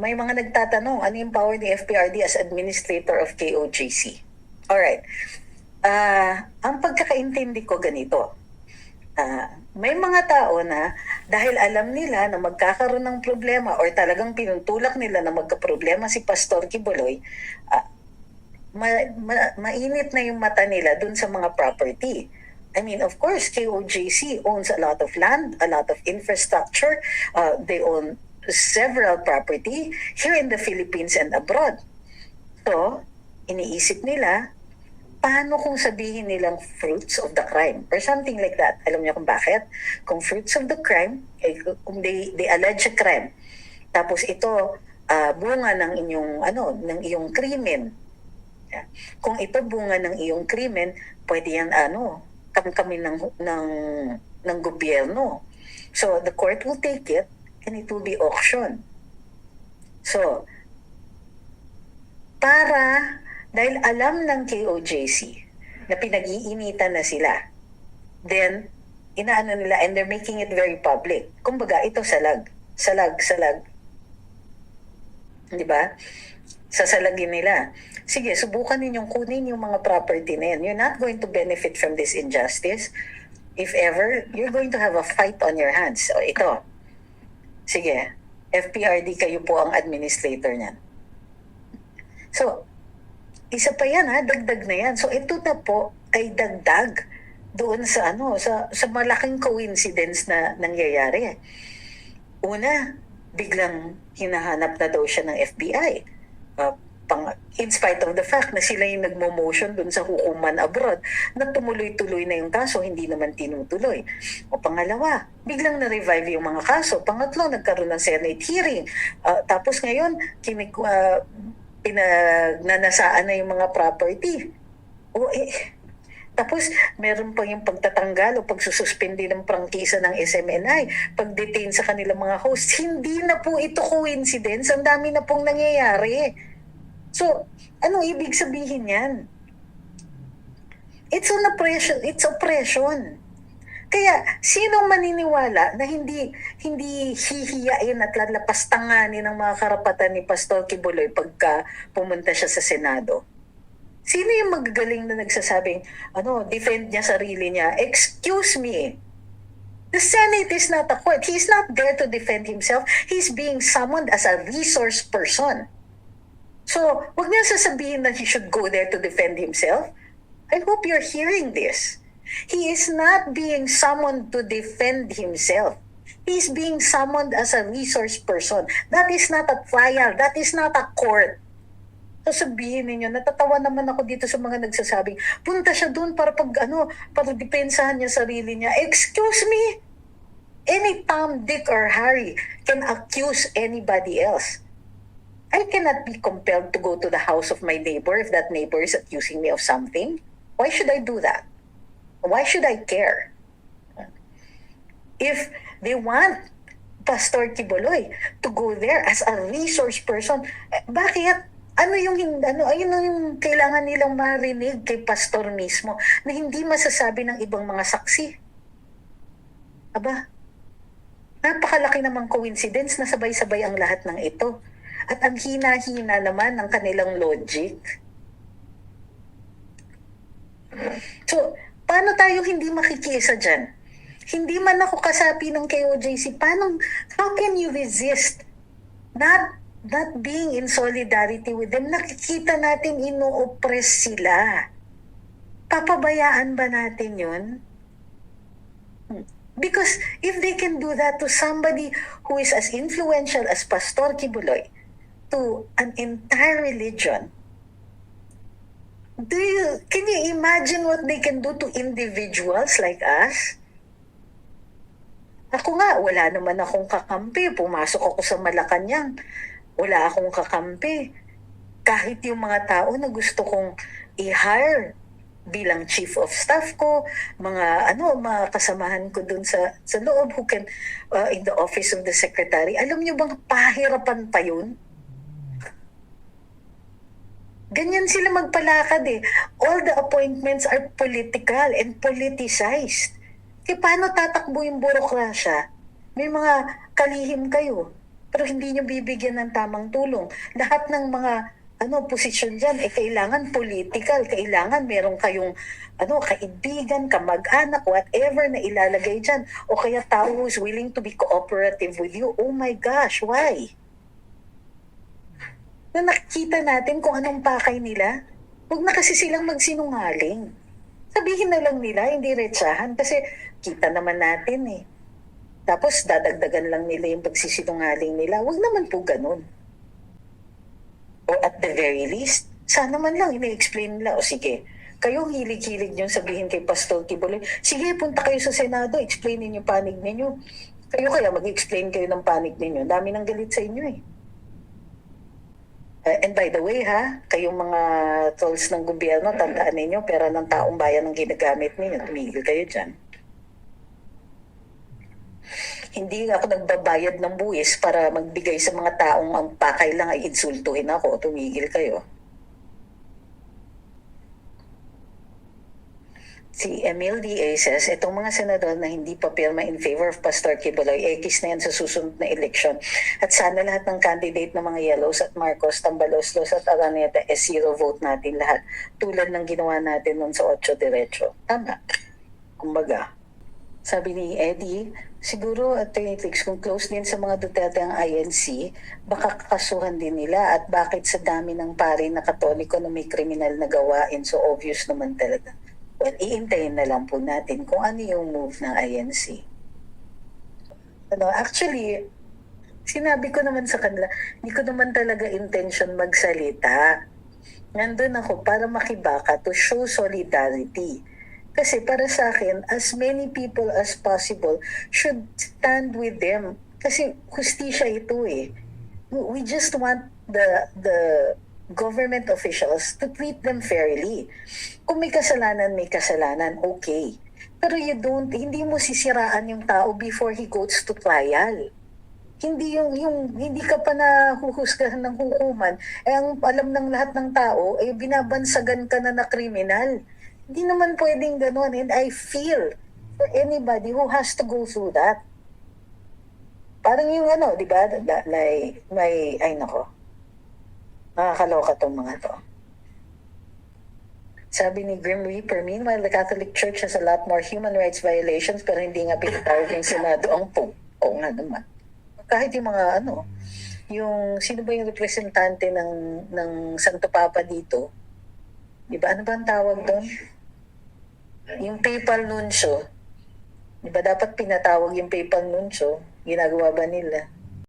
may mga nagtatanong, ano yung power ni FPRD as administrator of KOJC? Alright. Ah, ang pagkakaintindi ko ganito. Ah, may mga tao na dahil alam nila na magkakaroon ng problema or talagang pinutulak nila na magkaproblema si Pastor Kibuloy, ah, ma- ma- mainit na yung mata nila dun sa mga property. I mean, of course, KOJC owns a lot of land, a lot of infrastructure. Uh, they own several property here in the Philippines and abroad. So, iniisip nila, paano kung sabihin nilang fruits of the crime or something like that? Alam niyo kung bakit? Kung fruits of the crime, eh, kung they, they allege a crime, tapos ito ah, bunga ng inyong ano ng iyong krimen. Kung ito bunga ng iyong krimen, pwede yan ano, kami ng ng ng gobyerno. So the court will take it and it will be auction. So para dahil alam ng KOJC na pinag-iinitan na sila, then inaano nila and they're making it very public. Kumbaga, ito salag. Salag, salag. Di ba? Sasalagin nila. Sige, subukan ninyong kunin yung mga property na yan. You're not going to benefit from this injustice. If ever, you're going to have a fight on your hands. So, ito. Sige, FPRD kayo po ang administrator niyan. So, isa pa yan ha, dagdag na yan. So, ito na po ay dagdag doon sa ano, sa, sa malaking coincidence na nangyayari. Una, biglang hinahanap na daw siya ng FBI. Uh, pang, in spite of the fact na sila yung nagmo-motion dun sa hukuman abroad na tumuloy-tuloy na yung kaso, hindi naman tinutuloy. O pangalawa, biglang na-revive yung mga kaso. Pangatlo, nagkaroon ng Senate hearing. Uh, tapos ngayon, kinik, uh, pinagnanasaan na yung mga property. O eh, tapos, meron pa yung pagtatanggal o pagsususpindi ng prangkisa ng SMNI, pag-detain sa kanilang mga hosts. Hindi na po ito coincidence. Ang dami na pong nangyayari. So, anong ibig sabihin yan? It's an oppression. It's oppression. Kaya, sinong maniniwala na hindi hindi hihiyain at lalapastanganin ng mga karapatan ni Pastor Kibuloy pagka pumunta siya sa Senado? Sino yung magagaling na nagsasabing, ano, defend niya sarili niya? Excuse me. The Senate is not a court. He's not there to defend himself. He's being summoned as a resource person. So, wag niya sasabihin that he should go there to defend himself. I hope you're hearing this. He is not being summoned to defend himself. He's being summoned as a resource person. That is not a trial. That is not a court. Sasabihin ninyo, natatawa naman ako dito sa mga nagsasabing, punta siya doon para pag ano, para depensahan niya sarili niya. Excuse me? Any Tom, Dick, or Harry can accuse anybody else. I cannot be compelled to go to the house of my neighbor if that neighbor is accusing me of something. Why should I do that? Why should I care? If they want Pastor Kiboloy to go there as a resource person, eh, bakit? Ano yung ano ayun yung kailangan nilang marinig kay pastor mismo na hindi masasabi ng ibang mga saksi. Aba, napakalaki namang coincidence na sabay-sabay ang lahat ng ito. At ang hina-hina naman ng kanilang logic. So, paano tayo hindi makikiisa dyan? Hindi man ako kasapi ng KOJC, paano, how can you resist not, not being in solidarity with them? Nakikita natin ino-oppress sila. Papabayaan ba natin yun? Because if they can do that to somebody who is as influential as Pastor Kibuloy, to an entire religion, do you, can you imagine what they can do to individuals like us? Ako nga, wala naman akong kakampi. Pumasok ako sa Malacanang. Wala akong kakampi. Kahit yung mga tao na gusto kong i-hire bilang chief of staff ko, mga ano, mga kasamahan ko dun sa sa loob who can uh, in the office of the secretary. Alam niyo bang pahirapan pa yun? Ganyan sila magpalakad eh. All the appointments are political and politicized. Kaya paano tatakbo yung burokrasya? May mga kalihim kayo. pero hindi nyo bibigyan ng tamang tulong. Lahat ng mga ano posisyon diyan eh kailangan political, kailangan meron kayong ano kaibigan, kamag-anak, whatever na ilalagay diyan o kaya tao who's willing to be cooperative with you. Oh my gosh, why? Na nakikita natin kung anong pakay nila. Huwag na kasi silang magsinungaling. Sabihin na lang nila, hindi retsahan kasi kita naman natin eh. Tapos dadagdagan lang nila yung pagsisinungaling nila. Huwag naman po ganun. O at the very least, sana man lang ini-explain nila. O sige, kayo hilig-hilig nyo sabihin kay Pastor Kibuloy, sige, punta kayo sa Senado, explainin yung panig ninyo. Kayo kaya mag-explain kayo ng panig ninyo. Dami nang galit sa inyo eh. Uh, and by the way ha, kayong mga trolls ng gobyerno, tandaan ninyo, pera ng taong bayan ang ginagamit ninyo. Tumigil kayo dyan. Hindi ako nagbabayad ng buwis para magbigay sa mga taong ang pakay lang ay insultuhin ako. Tumigil kayo. Si Emil says, itong mga senador na hindi pa pirma in favor of Pastor Kibuloy, ekis na yan sa susunod na eleksyon. At sana lahat ng candidate ng mga Yellows at Marcos, Tambaloslos at Araneta, eh zero vote natin lahat. Tulad ng ginawa natin nun sa 8 Diretso. Tama. Kumbaga, sabi ni Eddie, siguro at Trix, kung close din sa mga Duterte ang INC, baka kakasuhan din nila at bakit sa dami ng pari na katoliko na may kriminal na gawain, so obvious naman talaga. Well, iintayin na lang po natin kung ano yung move ng INC. Ano, actually, sinabi ko naman sa kanila, hindi ko naman talaga intention magsalita. Nandun ako para makibaka to show solidarity. Kasi para sa akin, as many people as possible should stand with them. Kasi hustisya ito eh. We just want the the government officials to treat them fairly. Kung may kasalanan, may kasalanan, okay. Pero you don't, hindi mo sisiraan yung tao before he goes to trial. Hindi yung, yung hindi ka pa nahuhusgahan ng hukuman, eh ang alam ng lahat ng tao, eh binabansagan ka na na kriminal. Hindi naman pwedeng ganun. And I feel for anybody who has to go through that. Parang yung ano, di ba? May, may, ay nako. Nakakaloka tong mga to. Sabi ni Grim Reaper, meanwhile, the Catholic Church has a lot more human rights violations pero hindi nga pinatawag Senado ang Pope. Oo nga naman. Kahit yung mga ano, yung sino ba yung representante ng ng Santo Papa dito? Di ba? Ano ba ang tawag doon? Yung papal nuncio. Di ba dapat pinatawag yung papal nuncio? Ginagawa ba nila?